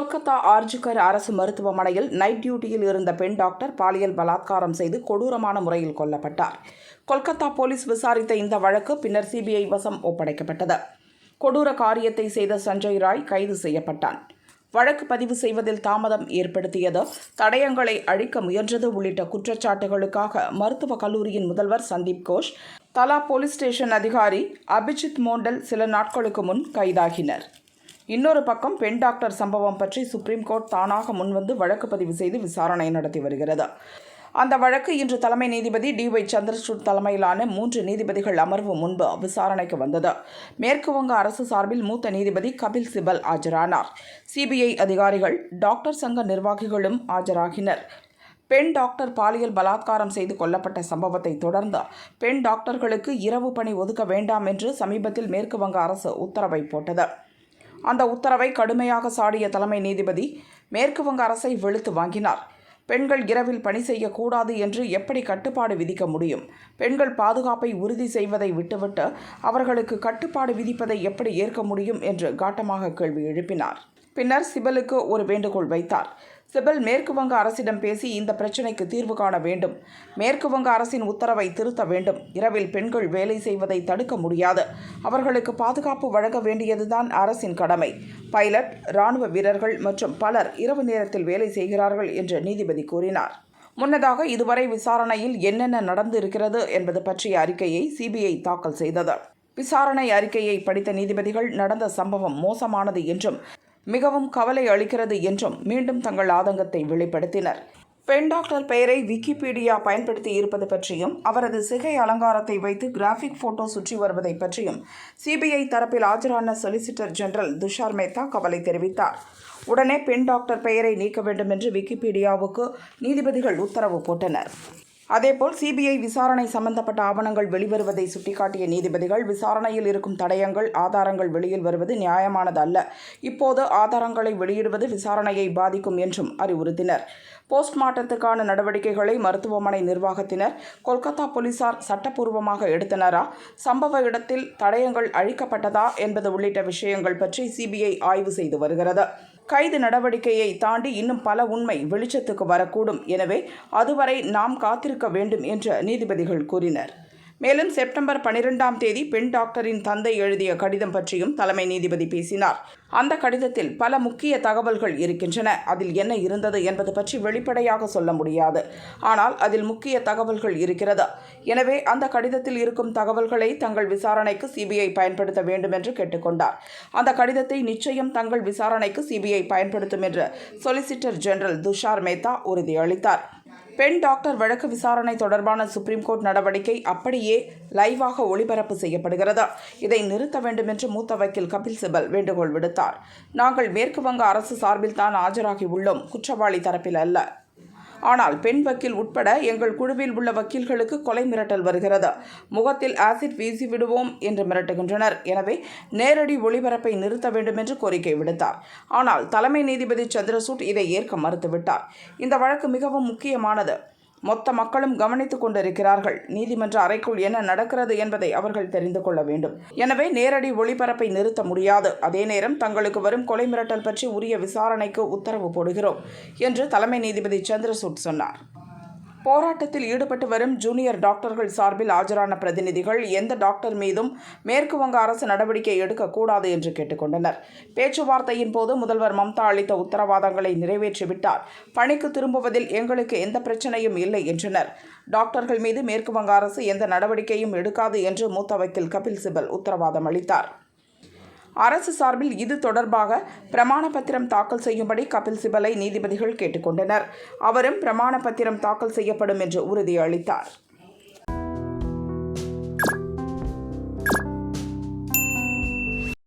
கொல்கத்தா ஆர்ஜிகர் அரசு மருத்துவமனையில் நைட் டியூட்டியில் இருந்த பெண் டாக்டர் பாலியல் பலாத்காரம் செய்து கொடூரமான முறையில் கொல்லப்பட்டார். கொல்கத்தா போலீஸ் விசாரித்த இந்த வழக்கு பின்னர் சிபிஐ வசம் ஒப்படைக்கப்பட்டது. கொடூர காரியத்தை செய்த சஞ்சய் ராய் கைது செய்யப்பட்டான். வழக்கு பதிவு செய்வதில் தாமதம் ஏற்படுத்தியது. தடயங்களை அழிக்க முயன்றது உள்ளிட்ட குற்றச்சாட்டுகளுக்காக மருத்துவக் கல்லூரியின் முதல்வர் சந்தீப் கோஷ் தலா போலீஸ் ஸ்டேஷன் அதிகாரி அபிஜித் மோண்டல் சில நாட்களுக்கு முன் கைதாகினர். இன்னொரு பக்கம் பெண் டாக்டர் சம்பவம் பற்றி சுப்ரீம் கோர்ட் தானாக முன்வந்து வழக்கு பதிவு செய்து விசாரணை நடத்தி வருகிறது. அந்த வழக்கு இன்று தலைமை நீதிபதி டி ஒய் சந்திரசூட் தலைமையிலான மூன்று நீதிபதிகள் அமர்வு முன்பு விசாரணைக்கு வந்தது. மேற்கு வங்க அரசு சார்பில் மூத்த நீதிபதி கபில் சிபல் ஆஜரானார். சிபிஐ அதிகாரிகள் டாக்டர் சங்க நிர்வாகிகளும் ஆஜராகினர். பெண் டாக்டர் பாலியல் பலாத்காரம் செய்து கொல்லப்பட்ட சம்பவத்தை தொடர்ந்து பெண் டாக்டர்களுக்கு இரவு பணி ஒதுக்க வேண்டாம் என்று சமீபத்தில் மேற்கு வங்க அரசு உத்தரவை போட்டது. அந்த உத்தரவை கடுமையாக சாடிய தலைமை நீதிபதி மேற்கு வங்க அரசை வெளுத்து வாங்கினார். பெண்கள் இரவில் பணி செய்யக்கூடாது என்று எப்படி கட்டுப்பாடு விதிக்க முடியும்? பெண்கள் பாதுகாப்பை உறுதி செய்வதை விட்டுவிட்டு அவர்களுக்கு கட்டுப்பாடு விதிப்பதை எப்படி ஏற்க முடியும்? என்று காட்டமாக கேள்வி எழுப்பினார். பின்னர் சிபலுக்கு ஒரு வேண்டுகோள் வைத்தார். சிபல் மேற்குவங்க அரசிடம் பேசி இந்த பிரச்சினைக்கு தீர்வு காண வேண்டும். மேற்குவங்க அரசின் உத்தரவை திருத்த வேண்டும். இரவில் பெண்கள் வேலை செய்வதை தடுக்க முடியாது. அவர்களுக்கு பாதுகாப்பு வழங்க வேண்டியதுதான் அரசின் கடமை. பைலட் இராணுவ வீரர்கள் மற்றும் பலர் இரவு நேரத்தில் வேலை செய்கிறார்கள் என்று நீதிபதி கூறினார். முன்னதாக இதுவரை விசாரணையில் என்னென்ன நடந்து இருக்கிறது என்பது பற்றிய அறிக்கையை சிபிஐ தாக்கல் செய்தது. விசாரணை அறிக்கையை படித்த நீதிபதிகள் நடந்த சம்பவம் மோசமானது என்றும் மிகவும் கவலை அளிக்கிறது என்றும் மீண்டும் தங்கள் ஆதங்கத்தை வெளிப்படுத்தினர். பெண் டாக்டர் பெயரை விக்கிபீடியா பயன்படுத்தி இருப்பது பற்றியும் அவரது சிகை அலங்காரத்தை வைத்து கிராஃபிக் போட்டோ சுற்றி வருவதை பற்றியும் சிபிஐ தரப்பில் ஆஜரான சொலிசிட்டர் ஜெனரல் துஷார் மேத்தா கவலை தெரிவித்தார். உடனே பெண் டாக்டர் பெயரை நீக்க வேண்டும் என்று விக்கிபீடியாவுக்கு நீதிபதிகள் உத்தரவு போட்டனர். அதேபோல் சிபிஐ விசாரணை சம்பந்தப்பட்ட ஆவணங்கள் வெளிவருவதை சுட்டிக்காட்டிய நீதிபதிகள் விசாரணையில் இருக்கும் தடயங்கள் ஆதாரங்கள் வெளியில் வருவது நியாயமானது அல்ல இப்போது ஆதாரங்களை வெளியிடுவது விசாரணையை பாதிக்கும் என்றும் அறிவுறுத்தினர். போஸ்ட்மார்ட்டத்துக்கான நடவடிக்கைகளை மருத்துவமனை நிர்வாகத்தினர் கொல்கத்தா போலீசார் சட்டப்பூர்வமாக எடுத்தனரா? சம்பவ இடத்தில் தடயங்கள் அழிக்கப்பட்டதா என்பது உள்ளிட்ட விஷயங்கள் பற்றி சிபிஐ ஆய்வு செய்து வருகிறது. கைது நடவடிக்கையை தாண்டி இன்னும் பல உண்மை வெளிச்சத்துக்கு வரக்கூடும். எனவே அதுவரை நாம் காத்திருக்க வேண்டும் என்று நீதிபதிகள் கூறினர். மேலும் செப்டம்பர் பனிரெண்டாம் தேதி பெண் டாக்டரின் தந்தை எழுதிய கடிதம் பற்றியும் தலைமை நீதிபதி பேசினார். அந்த கடிதத்தில் பல முக்கிய தகவல்கள் இருக்கின்றன. அதில் என்ன இருந்தது என்பது பற்றி வெளிப்படையாக சொல்ல முடியாது. ஆனால் அதில் முக்கிய தகவல்கள் இருக்கிறது. எனவே அந்த கடிதத்தில் இருக்கும் தகவல்களை தங்கள் விசாரணைக்கு சிபிஐ பயன்படுத்த வேண்டும் என்று கேட்டுக்கொண்டார். அந்த கடிதத்தை நிச்சயம் தங்கள் விசாரணைக்கு சிபிஐ பயன்படுத்தும் என்று சொலிசிட்டர் ஜெனரல் துஷார் மேத்தா உறுதியளித்தார். பெண் டாக்டர் வழக்கு விசாரணை தொடர்பான சுப்ரீம் கோர்ட் நடவடிக்கை அப்படியே லைவாக ஒளிபரப்பு செய்யப்படுகிறது. இதை நிறுத்த வேண்டும் என்று மூத்த வக்கீல் கபில் சிபல் வேண்டுகோள் விடுத்தார். நாங்கள் மேற்கு வங்க அரசு சார்பில் தான் ஆஜராகி உள்ளோம். குற்றவாளி தரப்பில் அல்ல. ஆனால் பெண் வக்கீல் உட்பட எங்கள் குழுவில் உள்ள வக்கீல்களுக்கு கொலை மிரட்டல் வருகிறது. முகத்தில் ஆசிட் வீசி விடுவோம் என்று மிரட்டுகின்றனர். எனவே நேரடி ஒளிபரப்பை நிறுத்த வேண்டும் என்று கோரிக்கை விடுத்தார். ஆனால் தலைமை நீதிபதி சந்திரசூட் இதை ஏற்க மறுத்துவிட்டார். இந்த வழக்கு மிகவும் முக்கியமானது. மொத்த மக்களும் கவனித்துக் கொண்டிருக்கிறார்கள். நீதிமன்ற அறைக்குள் என்ன நடக்கிறது என்பதை அவர்கள் தெரிந்து கொள்ள வேண்டும். எனவே நேரடி ஒளிபரப்பை நிறுத்த முடியாது. அதே நேரம் தங்களுக்கு வரும் கொலை மிரட்டல் பற்றி உரிய விசாரணைக்கு உத்தரவு போடுகிறோம் என்று தலைமை நீதிபதி சந்திரசூட் சொன்னார். போராட்டத்தில் ஈடுபட்டு வரும் ஜூனியர் டாக்டர்கள் சார்பில் ஆஜரான பிரதிநிதிகள் எந்த டாக்டர் மீதும் மேற்கு வங்க அரசு நடவடிக்கை எடுக்கக்கூடாது என்று கேட்டுக்கொண்டனர். பேச்சுவார்த்தையின் போது முதல்வர் மம்தா அளித்த உத்தரவாதங்களை நிறைவேற்றிவிட்டார். பணிக்கு திரும்புவதில் எங்களுக்கு எந்த பிரச்சனையும் இல்லை என்றனர். டாக்டர்கள் மீது மேற்கு வங்க அரசு எந்த நடவடிக்கையும் எடுக்காது என்று மூத்த வக்கீல் கபில் சிபல் உத்தரவாதம் அளித்தார். அரசு சார்பில் இது தொடர்பாக பிரமாண பத்திரம் தாக்கல் செய்யும்படி கபில் சிபலை நீதிபதிகள் கேட்டுக்கொண்டனர். அவரும் பிரமாண பத்திரம் தாக்கல் செய்யப்படும் என்று உறுதியளித்தார்.